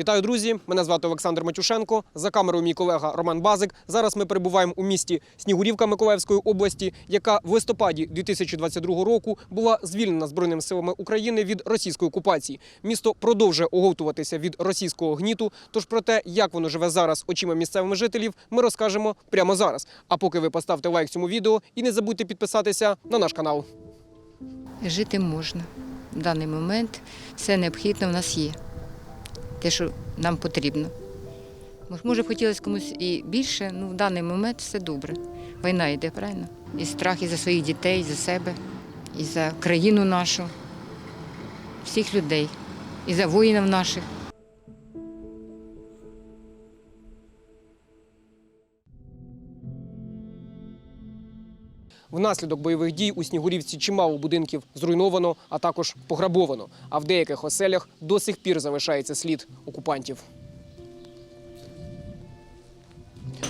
Вітаю, друзі! Мене звати Олександр Матюшенко. За камерою мій колега Роман Базик. Зараз ми перебуваємо у місті Снігурівка Миколаївської області, яка в листопаді 2022 року була звільнена збройними силами України від російської окупації. Місто продовжує оговтуватися від російського гніту. Тож про те, як воно живе зараз очима місцевих жителів, ми розкажемо прямо зараз. А поки ви поставте лайк цьому відео і не забудьте підписатися на наш канал. Жити можна. В даний момент все необхідне в нас є. Те, що нам потрібно. Може, хотілося комусь і більше, ну в даний момент все добре. Війна йде, правильно? І страх і за своїх дітей, і за себе, і за країну нашу, всіх людей, і за воїнів наших. Внаслідок бойових дій у Снігурівці чимало будинків зруйновано, а також пограбовано. А в деяких оселях до сих пір залишається слід окупантів.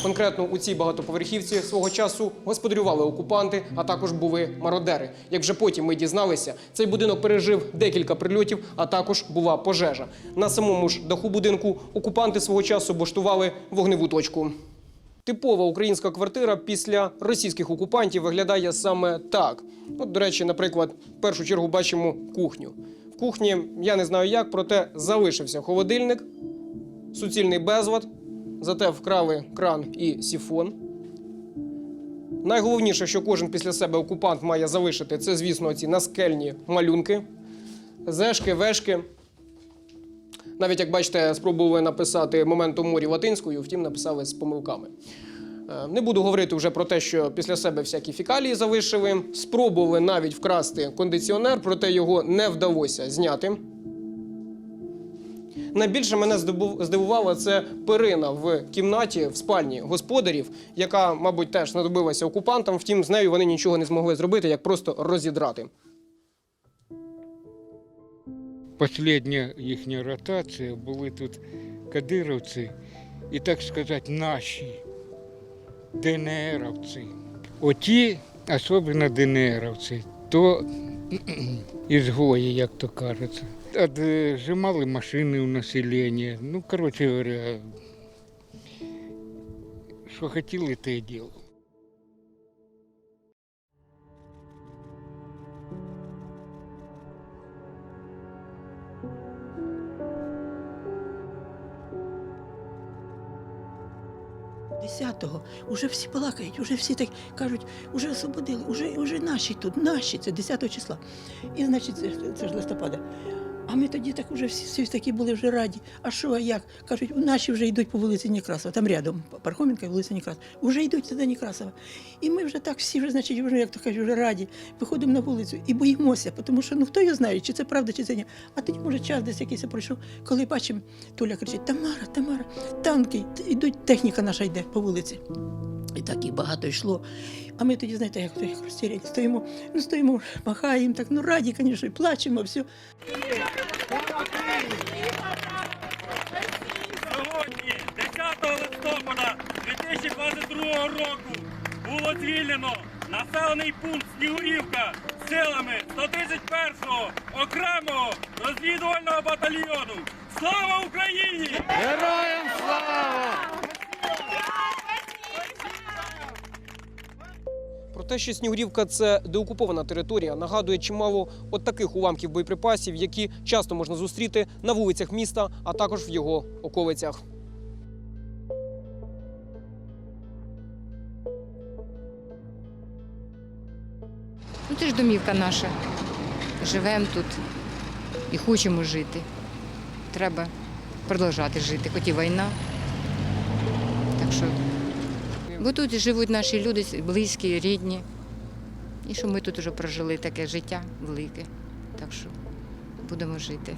Конкретно у цій багатоповерхівці свого часу господарювали окупанти, а також були мародери. Як вже потім ми дізналися, цей будинок пережив декілька прильотів, а також була пожежа. На самому ж даху будинку окупанти свого часу облаштували вогневу точку. Типова українська квартира після російських окупантів виглядає саме так. От, до речі, наприклад, в першу чергу бачимо кухню. В кухні я не знаю як, проте залишився холодильник, суцільний безлад, зате вкрали кран і сіфон. Найголовніше, що кожен після себе окупант має залишити, це, звісно, ці наскельні малюнки, зешки, вешки. Навіть як бачите, спробували написати моментом морі латинською, втім написали з помилками. Е, Не буду говорити вже про те, що після себе всякі фікалії залишили. Спробували навіть вкрасти кондиціонер, проте його не вдалося зняти. Найбільше мене здивувала це перина в кімнаті в спальні господарів, яка, мабуть, теж знадобилася окупантам. Втім, з нею вони нічого не змогли зробити, як просто розідрати. Последня їхня ротація були тут кадировці і, так сказати, наші ДНРовці. Оті, особливо ДНРовці, то ізгої, як то кажеться. Отжимали машини у населення. Ну, коротше говоря, що хотіли, те й діло. Десятого уже всі балакають, уже всі так кажуть, уже освободили, уже, уже наші тут, наші, це 10 числа. І значить, це, це ж листопада. А ми тоді так уже всі, всі такі були вже раді. А що, а як? Кажуть, наші вже йдуть по вулиці Некрасова, там рядом Пархоменка і вулиця Некрасова. Уже йдуть туди Некрасова. І ми вже так всі вже, значить, вже, як то кажуть, вже раді. Виходимо на вулицю і боїмося, тому що ну хто його знає, чи це правда, чи це ні. А тоді, може, час десь якийсь пройшов, коли бачимо, Толя кричить: Тамара, Тамара, танки, ідуть, техніка наша йде по вулиці. І так і багато йшло. А ми тоді, знаєте, як, як розтіряні, стоїмо, ну стоїмо, махаємо так, ну раді, звісно, і плачемо, все. Листопада 2022 року, було звільнено населений пункт Снігурівка силами 131-го окремого розвідувального батальйону. Слава Україні! Героям Про те, що Снігурівка це деокупована територія, нагадує чимало от таких уламків боєприпасів, які часто можна зустріти на вулицях міста, а також в його околицях. Ну це ж домівка наша. Живемо тут і хочемо жити. Треба продовжувати жити, хоч і війна. Так що, бо тут живуть наші люди, близькі, рідні. І що ми тут вже прожили таке життя велике. Так що будемо жити.